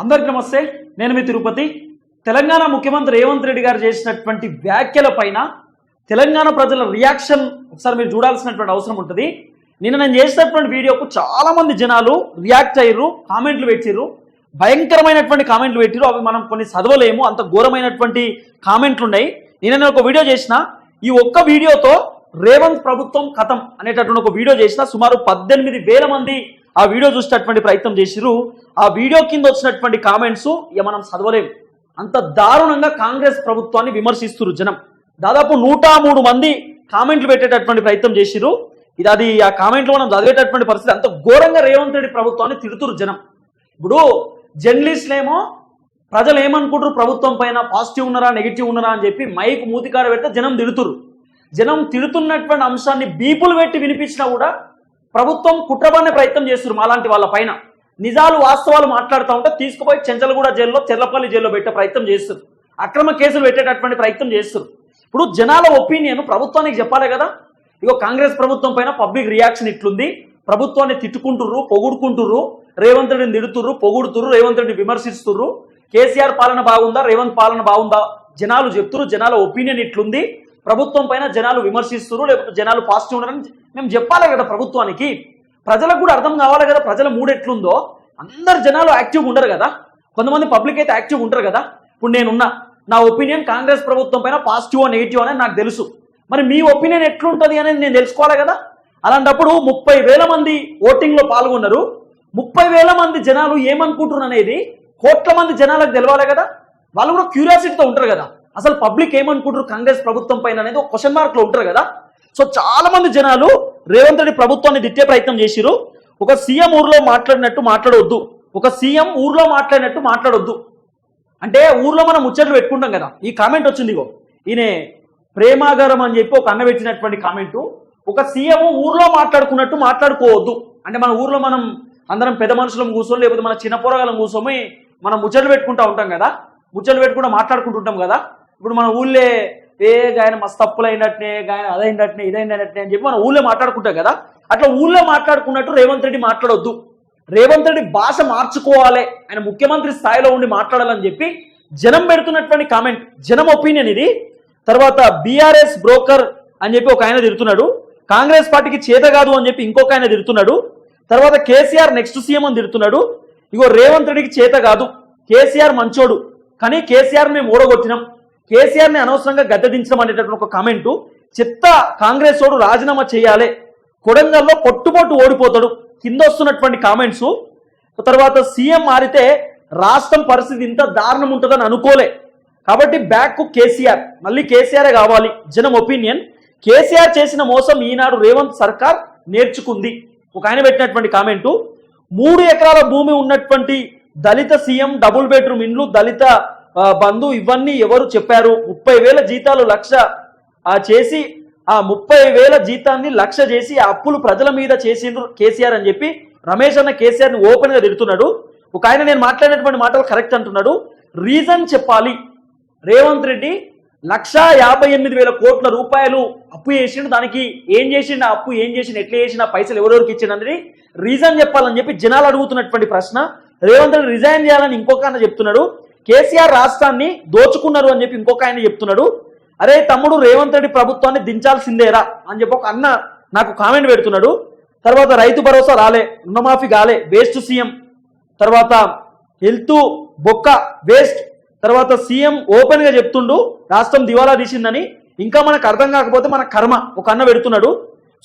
అందరికీ నమస్తే. నేను మీ తిరుపతి. తెలంగాణ ముఖ్యమంత్రి రేవంత్ రెడ్డి గారు చేసినటువంటి వ్యాఖ్యల పైన తెలంగాణ ప్రజల రియాక్షన్ ఒకసారి మీరు చూడాల్సినటువంటి అవసరం ఉంటుంది. నిన్న నేను చేసినటువంటి వీడియోకు చాలామంది జనాలు రియాక్ట్ అయ్యారు కామెంట్లు పెట్టిర్రు. భయంకరమైనటువంటి కామెంట్లు పెట్టిరు అవి మనం కొన్ని చదవలేము. అంత ఘోరమైనటువంటి కామెంట్లు ఉన్నాయి. నిన్న నేను ఒక వీడియో చేసిన. ఈ ఒక్క వీడియోతో రేవంత్ ప్రభుత్వం కథం అనేటటువంటి ఒక వీడియో చేసిన. సుమారు పద్దెనిమిది వేల మంది ఆ వీడియో చూసినటువంటి ప్రయత్నం చేసిరు ఆ వీడియో కింద వచ్చినటువంటి కామెంట్స్ ఇక మనం చదవలేము అంత దారుణంగా కాంగ్రెస్ ప్రభుత్వాన్ని విమర్శిస్తున్నారు జనం. దాదాపు నూట మూడు మంది కామెంట్లు పెట్టేటటువంటి ప్రయత్నం చేసిరు ఇది అది ఆ కామెంట్లు మనం చదివేటటువంటి పరిస్థితి. అంత ఘోరంగా రేవంత్ రెడ్డి ప్రభుత్వాన్ని తిడుతురు జనం. ఇప్పుడు జర్నలిస్టులేమో ప్రజలు ఏమనుకుంటారు ప్రభుత్వం పైన పాజిటివ్ ఉన్నారా నెగిటివ్ ఉన్నారా అని చెప్పి మైక్ మూతికాడ పెడితే జనం తిడుతురు జనం తిడుతున్నటువంటి అంశాన్ని బీపులు పెట్టి వినిపించినా కూడా ప్రభుత్వం కుట్రబడిన ప్రయత్నం చేస్తారు మాలాంటి వాళ్ళ పైన. నిజాలు వాస్తవాలు మాట్లాడుతూ ఉంటే తీసుకుపోయి చెంచలగూడ జైల్లో చెర్లపల్లి జైల్లో పెట్టే ప్రయత్నం చేస్తారు అక్రమ కేసులు పెట్టేటటువంటి ప్రయత్నం చేస్తారు ఇప్పుడు జనాల ఒపీనియన్ ప్రభుత్వానికి చెప్పాలి కదా. ఇగో కాంగ్రెస్ ప్రభుత్వం పైన పబ్లిక్ రియాక్షన్ ఇట్లుంది. ప్రభుత్వాన్ని తిట్టుకుంటుర్రు పొగుడుకుంటుర్రు. రేవంత్ రెడ్డిని తిడుతుర్రు పొగుడుతుర్రు రేవంత్ రెడ్డిని విమర్శిస్తుర్రు. కేసీఆర్ పాలన బాగుందా రేవంత్ పాలన బాగుందా? జనాలు చెప్తున్నారు జనాల ఒపీనియన్ ఇట్లుంది. ప్రభుత్వం పైన జనాలు విమర్శిస్తున్నారు లేకపోతే జనాలు పాజిటివ్ ఉన్నారని మేము చెప్పాలి కదా ప్రభుత్వానికి. ప్రజలకు కూడా అర్థం కావాలి కదా ప్రజల మూడు ఎట్లుందో. అందరు జనాలు యాక్టివ్గా ఉండరు కదా. కొంతమంది పబ్లిక్ అయితే యాక్టివ్గా ఉంటారు కదా. ఇప్పుడు నేనున్నా నా ఒపీనియన్ కాంగ్రెస్ ప్రభుత్వం పైన పాజిటివ్ నెగిటివ్ అనేది నాకు తెలుసు. మరి మీ ఒపీనియన్ ఎట్లుంటుంది అనేది నేను తెలుసుకోవాలి కదా. అలాంటప్పుడు ముప్పై వేల మంది ఓటింగ్లో పాల్గొన్నారు. ముప్పై వేల మంది జనాలు ఏమనుకుంటున్నారు అనేది కోట్ల మంది జనాలకు తెలవాలి కదా. వాళ్ళు కూడా క్యూరియాసిటీతో ఉంటారు కదా. అసలు పబ్లిక్ ఏమనుకుంటారు? కాంగ్రెస్ ప్రభుత్వం పైన అనేది ఒక క్వశ్చన్ మార్క్లో ఉంటారు కదా? సో చాలా మంది జనాలు రేవంత్ రెడ్డి ప్రభుత్వాన్ని తిట్టే ప్రయత్నం చేసిరు ఒక సీఎం ఊర్లో మాట్లాడినట్టు మాట్లాడవద్దు ఒక సీఎం ఊర్లో మాట్లాడినట్టు మాట్లాడొద్దు. అంటే ఊర్లో మనం ముచ్చట్లు పెట్టుకుంటాం కదా. ఈ కామెంట్ వచ్చింది ఇగో. ఈయన ప్రేమాగారం అని చెప్పి ఒక అన్న పెట్టినటువంటి కామెంటు ఒక సీఎం ఊర్లో మాట్లాడుకున్నట్టు మాట్లాడుకోవద్దు. అంటే మన ఊర్లో మనం అందరం పెద్ద మనుషులం కూర్చొని లేకపోతే మన చిన్న పోరగాలం కూర్చొని మనం ముచ్చట్లు పెట్టుకుంటా ఉంటాం కదా. ముచ్చట్లు పెట్టుకుంటూ మాట్లాడుకుంటుంటాం కదా. ఇప్పుడు మన ఊళ్ళే ఏ గాయన మస్తు తప్పులు అయినట్నే గాయన అదైనట్నే ఇదైనట్నే అని చెప్పి మనం ఊళ్ళో మాట్లాడుకుంటాం కదా? అట్లా ఊళ్ళో మాట్లాడుకున్నట్టు రేవంత్ రెడ్డి మాట్లాడొద్దు. రేవంత్ రెడ్డి భాష మార్చుకోవాలి. ఆయన ముఖ్యమంత్రి స్థాయిలో ఉండి మాట్లాడాలని చెప్పి జనం పెడుతున్నటువంటి కామెంట్ జనం ఒపీనియన్ ఇది. తర్వాత బీఆర్ఎస్ బ్రోకర్ అని చెప్పి ఒక ఆయన తిడుతున్నాడు. కాంగ్రెస్ పార్టీకి చేత కాదు అని చెప్పి ఇంకొక ఆయన తిడుతున్నాడు. తర్వాత కేసీఆర్ నెక్స్ట్ సీఎం అని తిడుతున్నాడు. ఇగో రేవంత్ రెడ్డికి చేత కాదు. కేసీఆర్ మంచోడు. కానీ కేసీఆర్ మేము ఓడగొట్టినాం. కేసీఆర్ని అనవసరంగా గద్దెదించడం అనేటటువంటి ఒక కామెంటు చెత్త కాంగ్రెస్ ఓడు రాజీనామా చేయాలి కొడంగల్లో పొట్టుపొట్టు ఓడిపోతాడు కింద వస్తున్నటువంటి కామెంట్స్ తర్వాత సీఎం మారితే రాష్ట్రం పరిస్థితి ఇంత దారుణం ఉంటుందని అనుకోలే. కాబట్టి బ్యాక్ కేసీఆర్. మళ్ళీ కేసీఆరే కావాలి. జనం ఒపీనియన్ కేసీఆర్ చేసిన మోసం ఈనాడు రేవంత్ సర్కార్ నేర్చుకుంది. ఒక ఆయన పెట్టినటువంటి కామెంటు మూడు ఎకరాల భూమి ఉన్నటువంటి దళిత సీఎం డబుల్ బెడ్రూమ్ ఇండ్లు దళిత బంధు ఇవన్నీ ఎవరు చెప్పారు? ముప్పై వేల జీతాలు లక్ష. ఆ, చేసి ఆ ముప్పై వేల జీతాన్ని లక్ష చేసి ఆ అప్పులు ప్రజల మీద చేసిండ్రు కేసీఆర్ అని చెప్పి రమేష్ అన్న కేసీఆర్ని ఓపెన్గా తిడుతున్నాడు. ఒక ఆయన నేను మాట్లాడినటువంటి మాటలు కరెక్ట్ అంటున్నాడు. రీజన్ చెప్పాలి. రేవంత్ రెడ్డి లక్షా యాభై ఎనిమిది వేల కోట్ల రూపాయలు అప్పు చేసిండు. దానికి ఏం చేసిండు? ఆ అప్పు ఏం చేసిండు? ఎట్లా చేసిన పైసలు ఎవరెవరికి ఇచ్చిండు అనేది రీజన్ చెప్పాలని చెప్పి జనాలు అడుగుతున్నటువంటి ప్రశ్న. రేవంత్ రెడ్డి రిజైన్ చేయాలని ఇంకొక అన్న చెప్తున్నాడు. కేసీఆర్ రాష్ట్రాన్ని దోచుకున్నారు అని చెప్పి ఇంకొక ఆయన చెప్తున్నాడు. అరే తమ్ముడు రేవంత్ రెడ్డి ప్రభుత్వాన్ని దించాల్సిందేరా అని చెప్పి ఒక అన్న నాకు కామెంట్ పెడుతున్నాడు. తర్వాత రైతు భరోసా రాలే రుణమాఫీ కాలే వేస్ట్ సీఎం. తర్వాత హెల్త్ బొక్క వేస్ట్ తర్వాత సీఎం ఓపెన్గా చెప్తుండు రాష్ట్రం దివాలా తీసిందని. ఇంకా మనకు అర్థం కాకపోతే మన కర్మ ఒక అన్న పెడుతున్నాడు.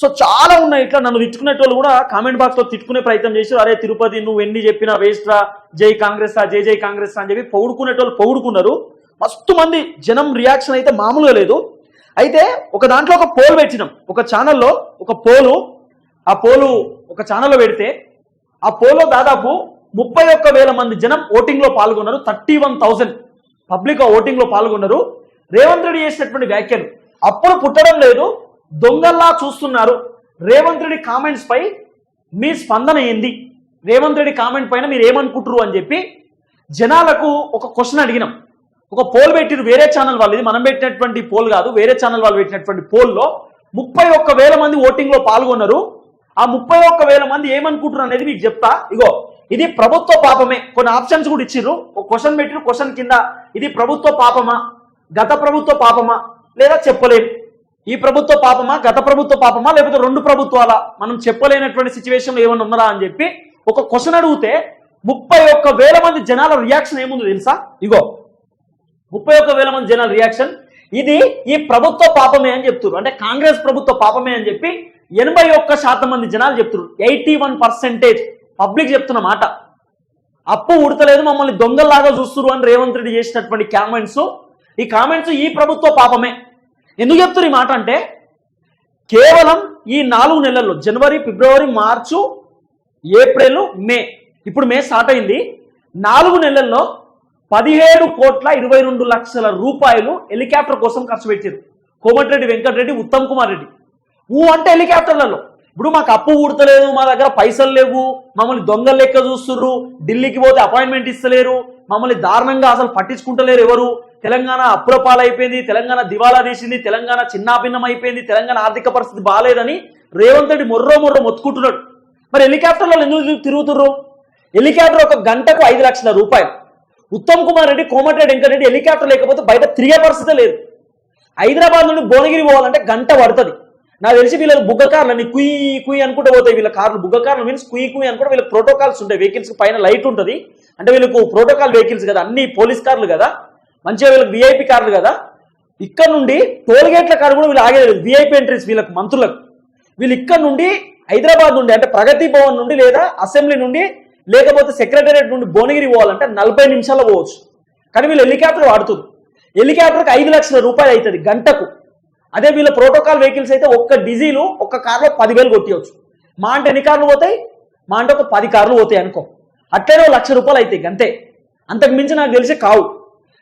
సో చాలా ఉన్నాయి. ఇట్లా నన్ను తిట్టుకునేటోళ్ళు కూడా కామెంట్ బాక్స్లో తిట్టుకునే ప్రయత్నం చేశారు. అరే తిరుపతి నువ్వు ఎన్ని చెప్పినా వేస్ట్రా జై కాంగ్రెస్ జై జై కాంగ్రెస్ అని చెప్పి పొగుడుకునేటోళ్ళు పౌడుకున్నారు మస్తు మంది జనం రియాక్షన్ అయితే మామూలుగా లేదు. అయితే ఒక దాంట్లో ఒక పోల్ పెట్టినాం. ఒక ఛానల్లో ఒక పోలు ఆ పోలు ఒక ఛానల్లో పెడితే ఆ పోలో దాదాపు ముప్పై ఒక్క వేల మంది జనం ఓటింగ్లో పాల్గొన్నారు. థర్టీ వన్ థౌసండ్ పబ్లిక్ ఆ ఓటింగ్లో పాల్గొన్నారు. రేవంత్ రెడ్డి చేసినటువంటి వ్యాఖ్యలు అప్పుడు పుట్టడం లేదు. దొంగల్లా చూస్తున్నారు. రేవంత్ రెడ్డి కామెంట్స్ పై మీ స్పందన ఏంది? రేవంత్ రెడ్డి కామెంట్ పైన మీరు ఏమనుకుంటారు అని చెప్పి జనాలకు ఒక క్వశ్చన్ అడిగినాం. ఒక పోల్ పెట్టిరు వేరే ఛానల్ వాళ్ళు. ఇది మనం పెట్టినటువంటి పోల్ కాదు వేరే ఛానల్ వాళ్ళు పెట్టినటువంటి పోల్లో ముప్పై ఒక్క వేల మంది ఓటింగ్లో పాల్గొన్నారు. ఆ ముప్పై ఒక్క వేల మంది ఏమనుకుంటున్నారు అనేది మీకు చెప్తా. ఇగో ఇది ప్రభుత్వ పాపమే. కొన్ని ఆప్షన్స్ కూడా ఇచ్చిర్రు. ఒక క్వశ్చన్ పెట్టిరు క్వశ్చన్ కింద ఇది ప్రభుత్వ పాపమా? గత ప్రభుత్వ పాపమా? లేదా చెప్పలేము ఈ ప్రభుత్వ పాపమా గత ప్రభుత్వ పాపమా లేకపోతే రెండు ప్రభుత్వాల? మనం చెప్పలేనటువంటి సిచ్యువేషన్ ఏమైనా ఉన్నదా అని చెప్పి ఒక క్వశ్చన్ అడిగితే ముప్పై ఒక్క వేల మంది జనాల రియాక్షన్ ఏముంది తెలుసా? ఇగో ముప్పై ఒక్క వేల మంది జనాల రియాక్షన్ ఇది ఈ ప్రభుత్వ పాపమే అని చెప్తున్నారు అంటే కాంగ్రెస్ ప్రభుత్వ పాపమే అని చెప్పి ఎనభై ఒక్క శాతం మంది జనాలు చెప్తున్నారు ఎయిటీ వన్ పర్సెంటేజ్ పబ్లిక్ చెప్తున్న మాట. అప్పు ఉడతలేదు మమ్మల్ని దొంగల్లాగా చూస్తున్నారు అని రేవంత్ రెడ్డి చేసినటువంటి కామెంట్స్. ఈ కామెంట్స్ ఈ ప్రభుత్వ పాపమే. ఎందుకు చెప్తున్నారు ఈ మాట అంటే? కేవలం ఈ నాలుగు నెలల్లో జనవరి ఫిబ్రవరి మార్చు ఏప్రిల్ మే ఇప్పుడు మే స్టార్ట్ అయింది. నాలుగు నెలల్లో పదిహేడు కోట్ల ఇరవై రెండు లక్షల రూపాయలు హెలికాప్టర్ కోసం ఖర్చు పెట్టారు కోమటిరెడ్డి వెంకటరెడ్డి ఉత్తమ్ కుమార్ రెడ్డి. ఊ అంటే హెలికాప్టర్లలో. ఇప్పుడు మాకు అప్పు ఊడతలేదు మా దగ్గర పైసలు లేవు మమ్మల్ని దొంగలు లెక్క చూస్తుర్రు ఢిల్లీకి పోతే అపాయింట్మెంట్ ఇస్తలేరు మమ్మల్ని దారుణంగా అసలు పట్టించుకుంటలేరు ఎవరు. తెలంగాణ అప్పుల పాలైపోయింది తెలంగాణ దివాలా తీసింది తెలంగాణ చిన్నాభిన్నం అయిపోయింది తెలంగాణ ఆర్థిక పరిస్థితి బాగాలేదని రేవంత్ రెడ్డి మొర్రో మొర్రో మొత్తుకుంటున్నాడు. మరి హెలికాప్టర్లో ఎందుకు తిరుగుతుర్రు? హెలికాప్టర్ ఒక గంటకు ఐదు లక్షల రూపాయలు. ఉత్తమ్ కుమార్ రెడ్డి కోమటిరెడ్డి వెంకటరెడ్డి హెలికాప్టర్ లేకపోతే బయట తిరిగే పరిస్థితే లేదు. హైదరాబాద్ నుండి భువనగిరి పోవాలంటే గంట పడుతుంది. నాకు తెలిసి వీళ్ళ బుగ్గ కార్లని కుయి కుయ్ అనుకుంటూ పోతాయి వీళ్ళ కార్లు. బుగ్గ కార్లు మీన్స్ కుయ్ కుయ్ అనుకుంటే వీళ్ళకి ప్రోటోకాల్స్ ఉంటాయి. వెహికల్స్ పైన లైట్ ఉంటుంది. అంటే వీళ్ళకు ప్రోటోకాల్ వెహికల్స్ కదా. అన్ని పోలీస్ కార్లు కదా. మంచిగా వీళ్ళకి విఐపి కార్లు కదా. ఇక్కడ నుండి టోల్ గేట్ల కారు కూడా వీళ్ళు ఆగేది విఐపి ఎంట్రీస్ వీళ్ళకి మంత్రులకు. వీళ్ళు ఇక్కడ నుండి హైదరాబాద్ నుండి అంటే ప్రగతి భవన్ నుండి లేదా అసెంబ్లీ నుండి లేకపోతే సెక్రటేరియట్ నుండి భువనగిరి పోవాలంటే నలభై నిమిషాల్లో పోవచ్చు. కానీ వీళ్ళు హెలికాప్టర్ వాడుతుంది. హెలికాప్టర్కి ఐదు లక్షల రూపాయలు అవుతుంది గంటకు. అదే వీళ్ళ ప్రోటోకాల్ వెహికల్స్ అయితే ఒక్క డీజిల్ ఒక్క కార్లో పదివేలు కొట్టియవచ్చు మా అంటే ఎన్ని కార్లు పోతాయి? మా అంటే ఒక పది కార్లు పోతాయి అనుకో. అట్లనే లక్ష రూపాయలు అవుతాయి అంతే. అంతకు మించి నాకు తెలిసి కావు.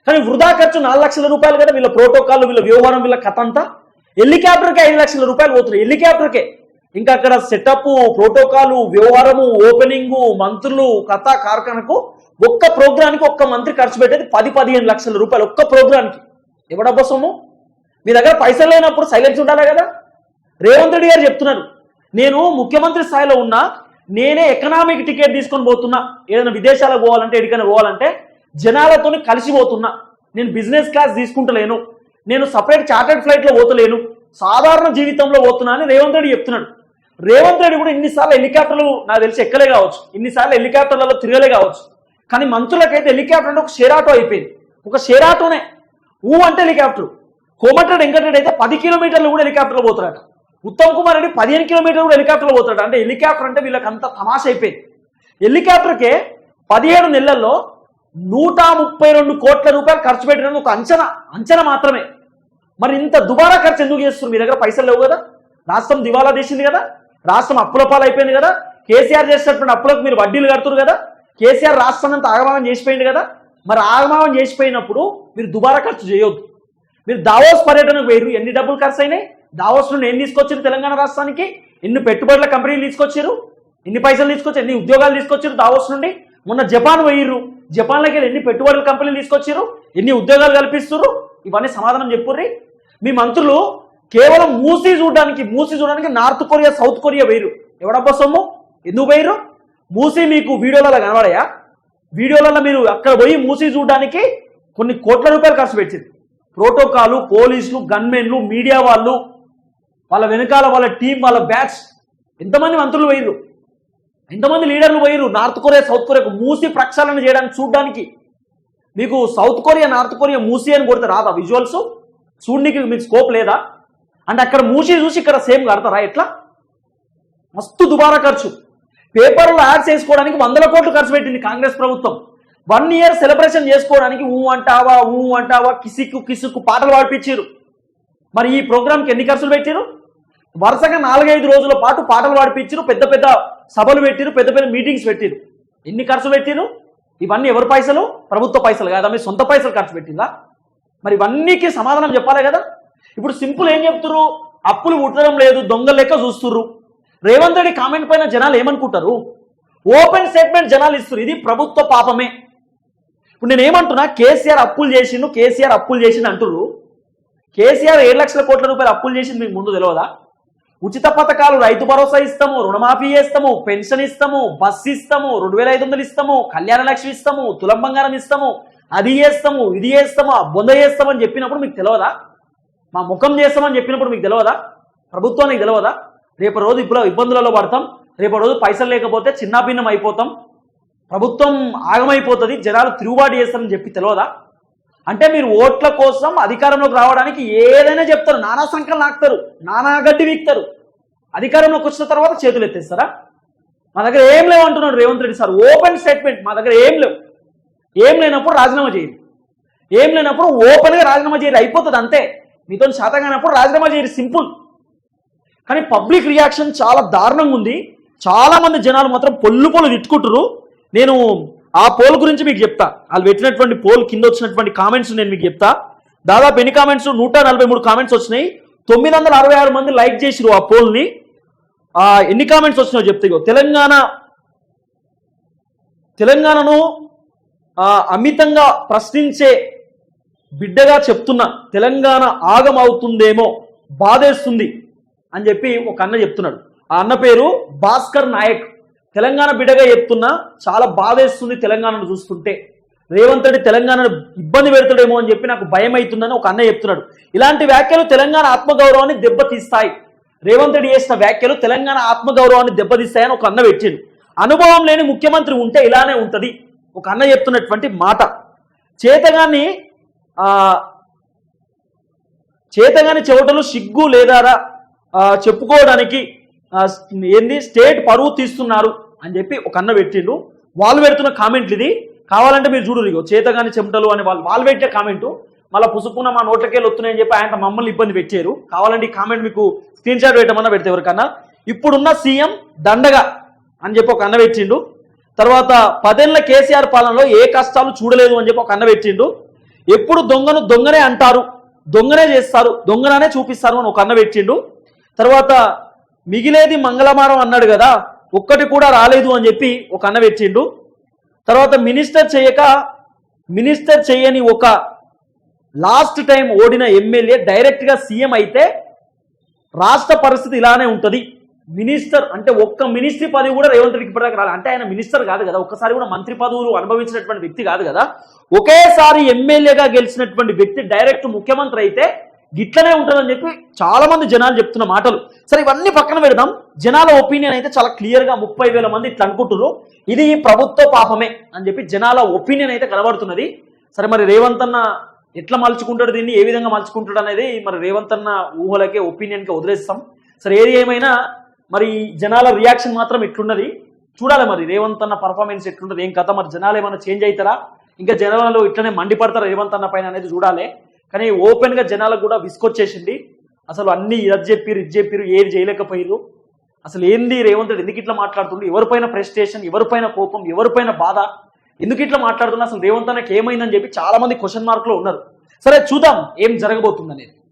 కానీ వృధా ఖర్చు నాలుగు లక్షల రూపాయలు కదా వీళ్ళ ప్రోటోకాల్ వీళ్ళ వ్యవహారం వీళ్ళ కథ అంతా. హెలికాప్టర్కే ఐదు లక్షల రూపాయలు పోతున్నాయి హెలికాప్టర్కే. ఇంకా అక్కడ సెటప్ ప్రోటోకాలు వ్యవహారము ఓపెనింగ్ మంత్రులు కథ కార్ఖానకు ఒక్క ప్రోగ్రానికి ఒక్క మంత్రి ఖర్చు పెట్టేది పది పదిహేను లక్షల రూపాయలు ఒక్క ప్రోగ్రానికి ఎవడబ్బా సొమ్ము మీ దగ్గర పైసలు లేనప్పుడు సైలెన్స్ ఉండాలి కదా? రేవంత్ రెడ్డి గారు చెప్తున్నారు. నేను ముఖ్యమంత్రి స్థాయిలో ఉన్నా నేనే ఎకనామిక్ టికెట్ తీసుకొని పోతున్నా. ఏదైనా విదేశాలకు పోవాలంటే ఎడికైనా పోవాలంటే జనాలతో కలిసిపోతున్నా నేను బిజినెస్ క్లాస్ తీసుకుంటలేను. నేను సపరేట్ చార్టెడ్ ఫ్లైట్లో పోతలేను. సాధారణ జీవితంలో పోతున్నా అని రేవంత్ రెడ్డి చెప్తున్నాడు. రేవంత్ రెడ్డి కూడా ఇన్నిసార్లు హెలికాప్టర్లు నాకు తెలిసి ఎక్కలే కావచ్చు. ఇన్నిసార్లు హెలికాప్టర్లలో తిరగలే కావచ్చు. కానీ మంత్రులకైతే హెలికాప్టర్ అంటే ఒక షేర్ ఆటో అయిపోయింది. ఒక షేర్ ఆటోనే ఊ అంటే హెలికాప్టర్ కోమటిరెడ్డి వెంకటరెడ్డి అయితే పది కిలోమీటర్లు కూడా హెలికాప్టర్లో పోతాడట. ఉత్తమ్ కుమార్ రెడ్డి పదిహేను కిలోమీటర్లు కూడా హెలికాప్టర్లో పోతాడు అంటే హెలికాప్టర్ అంటే వీళ్ళకి అంత తమాష అయిపోయింది. హెలికాప్టర్కే పదిహేడు నెలల్లో నూట ముప్పై రెండు కోట్ల రూపాయలు ఖర్చు పెట్టిన ఒక అంచనా అంచనా మాత్రమే. మరి ఇంత దుబారా ఖర్చు ఎందుకు చేస్తున్నారు? మీ దగ్గర పైసలు లేవు కదా. రాష్ట్రం దివాలా తీసింది కదా. రాష్ట్రం అప్పుల పాలు అయిపోయింది కదా. కేసీఆర్ చేసినటువంటి అప్పులకు మీరు వడ్డీలు కడుతున్నారు కదా. కేసీఆర్ రాష్ట్రం అంతా ఆగమానం చేసిపోయింది కదా. మరి ఆగమానం చేసిపోయినప్పుడు మీరు దుబారా ఖర్చు చేయొద్దు. మీరు దావోస్ పర్యటనకు వేరు ఎన్ని డబ్బులు ఖర్చు అయినాయి దావోస్ నుండి ఎన్ని తీసుకొచ్చారు తెలంగాణ రాష్ట్రానికి? ఎన్ని పెట్టుబడుల కంపెనీలు తీసుకొచ్చారు ఎన్ని పైసలు తీసుకొచ్చారు ఎన్ని ఉద్యోగాలు తీసుకొచ్చారు దావోస్ నుండి? మొన్న జపాన్ పోయిర్రు. జపాన్లోకి వెళ్ళి ఎన్ని పెట్టుబడుల కంపెనీలు తీసుకొచ్చారు ఎన్ని ఉద్యోగాలు కల్పిస్తున్నారు ఇవన్నీ సమాధానం చెప్పుర్రి. మీ మంత్రులు కేవలం మూసీ చూడడానికి మూసీ చూడడానికి నార్త్ కొరియా సౌత్ కొరియా వేయరు ఎవడబ్బా సొమ్ము? ఎందుకు వేయరు మూసీ మీకు వీడియోలలో కనబడయా? వీడియోలలో మీరు అక్కడ పోయి మూసీ చూడడానికి కొన్ని కోట్ల రూపాయలు ఖర్చు పెట్టింది ప్రోటోకాలు పోలీసులు గన్మెన్లు మీడియా వాళ్ళు వాళ్ళ వెనకాల వాళ్ళ టీం వాళ్ళ బ్యాచ్ ఎంతమంది మంత్రులు పోయిర్రు? ఎంతమంది లీడర్లు పోయిర్రు? నార్త్ కొరియా సౌత్ కొరియాకు మూసి ప్రక్షాళన చేయడానికి చూడడానికి. మీకు south Korea north Korea Musi అని కొడితే రాదా విజువల్స్? చూడడానికి మీకు స్కోప్ లేదా? అంటే అక్కడ మూసి చూసి ఇక్కడ సేమ్ కడతారా? ఎట్లా? మస్తు దుబారా ఖర్చు. పేపర్లో యాడ్స్ వేసుకోవడానికి వందల కోట్లు ఖర్చు పెట్టింది కాంగ్రెస్ ప్రభుత్వం. వన్ ఇయర్ సెలబ్రేషన్ చేసుకోవడానికి ఊ అంటావా ఊ అంటావా కిసిక్కు కిసుక్కు పాటలు పాడిపించారు మరి ఈ ప్రోగ్రామ్కి ఎన్ని ఖర్చులు పెట్టారు వరుసగా నాలుగైదు రోజుల పాటు పాటలు పాడిపించారు పెద్ద పెద్ద సభలు పెట్టారు పెద్ద పెద్ద మీటింగ్స్ పెట్టారు ఎన్ని ఖర్చు పెట్టారు ఇవన్నీ ఎవరి పైసలు? ప్రభుత్వ పైసలు కాదా? మీ సొంత పైసలు ఖర్చు పెట్టిందా? మరి ఇవన్నీకి సమాధానం చెప్పాలి కదా? ఇప్పుడు సింపుల్ ఏం చెప్తున్నారు అప్పులు ఉట్టడం లేదు దొంగ లెక్క చూస్తుర్రు. రేవంత్ రెడ్డి కామెంట్ పైన జనాలు ఏమనుకుంటారు? ఓపెన్ స్టేట్మెంట్ జనాలు ఇస్తున్నారు ఇది ప్రభుత్వ పాపమే. ఇప్పుడు నేను ఏమంటున్నా కేసీఆర్ అప్పులు చేసిండు కేసీఆర్ అప్పులు చేసిండు అంటున్నారు కేసీఆర్ ఏడు లక్షల కోట్ల రూపాయలు అప్పులు చేసింది మీకు ముందు తెలియదా ఉచిత పథకాలు రైతు భరోసా ఇస్తాము రుణమాఫీ చేస్తాము పెన్షన్ ఇస్తాము బస్సు ఇస్తాము రెండు వేల ఐదు వందలు ఇస్తాము కళ్యాణ లక్ష్మి ఇస్తాము తులం బంగారం ఇస్తాము అది చేస్తాము ఇది చేస్తాము ఆ బొంద చేస్తామని చెప్పినప్పుడు మీకు తెలియదా మా ముఖం చేస్తామని చెప్పినప్పుడు మీకు తెలియదా ప్రభుత్వానికి తెలియదా రేపు రోజు ఇప్పుడు ఇబ్బందులలో పడతాం రేపు రోజు పైసలు లేకపోతే చిన్నాభిన్నం అయిపోతాం ప్రభుత్వం ఆగమైపోతుంది జనాలు తిరుగుబాటు చేస్తారని చెప్పి తెలియదా అంటే మీరు ఓట్ల కోసం అధికారంలోకి రావడానికి ఏదైనా చెప్తారు. నానా సంఖ్యలు నాకుతారు నానా గడ్డి వీక్తారు. అధికారంలోకి వచ్చిన తర్వాత చేతులు ఎత్తేస్తారా? మా దగ్గర ఏం లేవు అంటున్నాడు Revanth Reddy sir. Open statement మా దగ్గర ఏం లేవు. ఏం లేనప్పుడు రాజీనామా చేయండి. ఏం లేనప్పుడు ఓపెన్గా రాజీనామా చేయరు అయిపోతుంది అంతే. మీతో శాతంగానప్పుడు రాజీనామా చేయరు సింపుల్. కానీ పబ్లిక్ రియాక్షన్ చాలా దారుణంగా ఉంది. చాలామంది జనాలు మాత్రం పొల్లు పొల్లు తిట్టుకుంటారు నేను ఆ పోల్ గురించి మీకు చెప్తా. వాళ్ళు పెట్టినటువంటి పోల్ కింద వచ్చినటువంటి కామెంట్స్ నేను మీకు చెప్తా. దాదాపు ఎన్ని కామెంట్స్ నూట నలభై మూడు కామెంట్స్ వచ్చినాయి. తొమ్మిది వందల అరవై ఆరు మంది లైక్ చేసిరు ఆ పోల్ని ఆ, ఎన్ని కామెంట్స్ వచ్చినాయో చెప్తే తెలంగాణ తెలంగాణను అమితంగా ప్రశ్నించే బిడ్డగా చెప్తున్నా తెలంగాణ ఆగమవుతుందేమో బాధేస్తుంది అని చెప్పి ఒక అన్న చెప్తున్నాడు. ఆ అన్న పేరు భాస్కర్ నాయక్. తెలంగాణ బిడ్డగా చెప్తున్నా చాలా బాధేస్తుంది తెలంగాణను చూస్తుంటే. రేవంత్ రెడ్డి తెలంగాణను ఇబ్బంది పెడతాడేమో అని చెప్పి నాకు భయం అవుతుందని ఒక అన్నయ్య చెప్తున్నాడు. ఇలాంటి వ్యాఖ్యలు తెలంగాణ ఆత్మగౌరవాన్ని దెబ్బతీస్తాయి. రేవంత్ రెడ్డి చేసిన వ్యాఖ్యలు తెలంగాణ ఆత్మగౌరవాన్ని దెబ్బతీస్తాయని ఒక అన్న పెట్టిండు. అనుభవం లేని ముఖ్యమంత్రి ఉంటే ఇలానే ఉంటుంది. ఒక అన్న చెప్తున్నటువంటి మాట. చేతగాన్ని చేతగాని చెవటలు సిగ్గు లేదారా? చెప్పుకోవడానికి ఏంది? స్టేట్ పరువు తీస్తున్నారు అని చెప్పి ఒక అన్న పెట్టిండు. వాళ్ళు పెడుతున్న కామెంట్లు ఇది. కావాలంటే మీరు చూడు ఇగో చేతగాని చెమటలు అని వాళ్ళు వాళ్ళు పెట్టే కామెంటు మళ్ళీ పుసుకున్న మా నోట్లకెళ్ళి వస్తున్నాయని చెప్పి ఆయన మమ్మల్ని ఇబ్బంది పెట్టారు. కావాలంటే ఈ కామెంట్ మీకు స్క్రీన్ షాట్ పెట్టమన్నా పెడితే ఎవరికన్నా. ఇప్పుడున్న సీఎం దండగా అని చెప్పి ఒక అన్న పెట్టిండు. తర్వాత పదేళ్ళ కేసీఆర్ పాలనలో ఏ కష్టాలు చూడలేదు అని చెప్పి ఒక అన్న పెట్టిండు. ఎప్పుడు దొంగను దొంగనే అంటారు. దొంగనే చేస్తారు. దొంగననే చూపిస్తారు అని ఒక అన్న పెట్టిండు. తర్వాత మిగిలేది మంగళవారం అన్నాడు కదా ఒక్కటి కూడా రాలేదు అని చెప్పి ఒక అన్న పెట్టిండు తర్వాత మినిస్టర్ చేయక మినిస్టర్ చేయని ఒక లాస్ట్ టైం ఓడిన ఎమ్మెల్యే డైరెక్ట్గా సీఎం అయితే రాష్ట్ర పరిస్థితి ఇలానే ఉంటుంది. మినిస్టర్ అంటే ఒక్క మినిస్ట్రీ పదవి కూడా రేవంత్ రెడ్డికి ఇప్పటిదాకా రాలి. అంటే ఆయన మినిస్టర్ కాదు కదా ఒక్కసారి కూడా మంత్రి పదవులు అనుభవించినటువంటి వ్యక్తి కాదు కదా. ఒకేసారి ఎమ్మెల్యేగా గెలిచినటువంటి వ్యక్తి డైరెక్ట్ ముఖ్యమంత్రి అయితే గిట్లనే ఉంటుందని చెప్పి చాలా మంది జనాలు చెప్తున్న మాటలు. సరే ఇవన్నీ పక్కన పెడదాం. జనాల ఒపీనియన్ అయితే చాలా క్లియర్గా ముప్పై వేల మంది ఇట్లా అనుకుంటున్నారు ఇది ప్రభుత్వ పాపమే అని చెప్పి జనాల ఒపీనియన్ అయితే కనబడుతున్నది. సరే మరి రేవంత్ అన్న ఎట్లా మలుచుకుంటాడు దీన్ని? ఏ విధంగా మలుచుకుంటాడు అనేది మరి రేవంత్ అన్న ఊహలకే ఒపీనియన్కి వదిలేస్తాం. సరే ఏది ఏమైనా మరి జనాల రియాక్షన్ మాత్రం ఎట్లున్నది చూడాలి మరి రేవంత్ అన్న పర్ఫార్మెన్స్ ఎట్లుంటుంది ఏం కథ మరి జనాలు ఏమైనా చేంజ్ అవుతారా ఇంకా జనాలు ఇట్లనే మండిపడతారా రేవంత్ అన్న పైన అనేది చూడాలి. కానీ ఓపెన్గా జనాలకు కూడా విసుకొచ్చేసింది. అసలు అన్ని ఇది చెప్పిరు ఇది చెప్పిరు ఏది చేయలేకపోయారు అసలు ఏంది రేవంత్ రెడ్డి? ఎందుకు ఇట్లా మాట్లాడుతుండ్రు ఎవరిపైన ప్రెస్టేషన్ ఎవరిపైన కోపం ఎవరిపైన బాధ? ఎందుకు ఇట్లా మాట్లాడుతున్నా? అసలు రేవంత్ అన్నకి ఏమైందని చెప్పి చాలా మంది క్వశ్చన్ మార్క్లో ఉన్నారు. సరే చూద్దాం ఏం జరగబోతుంది అనేది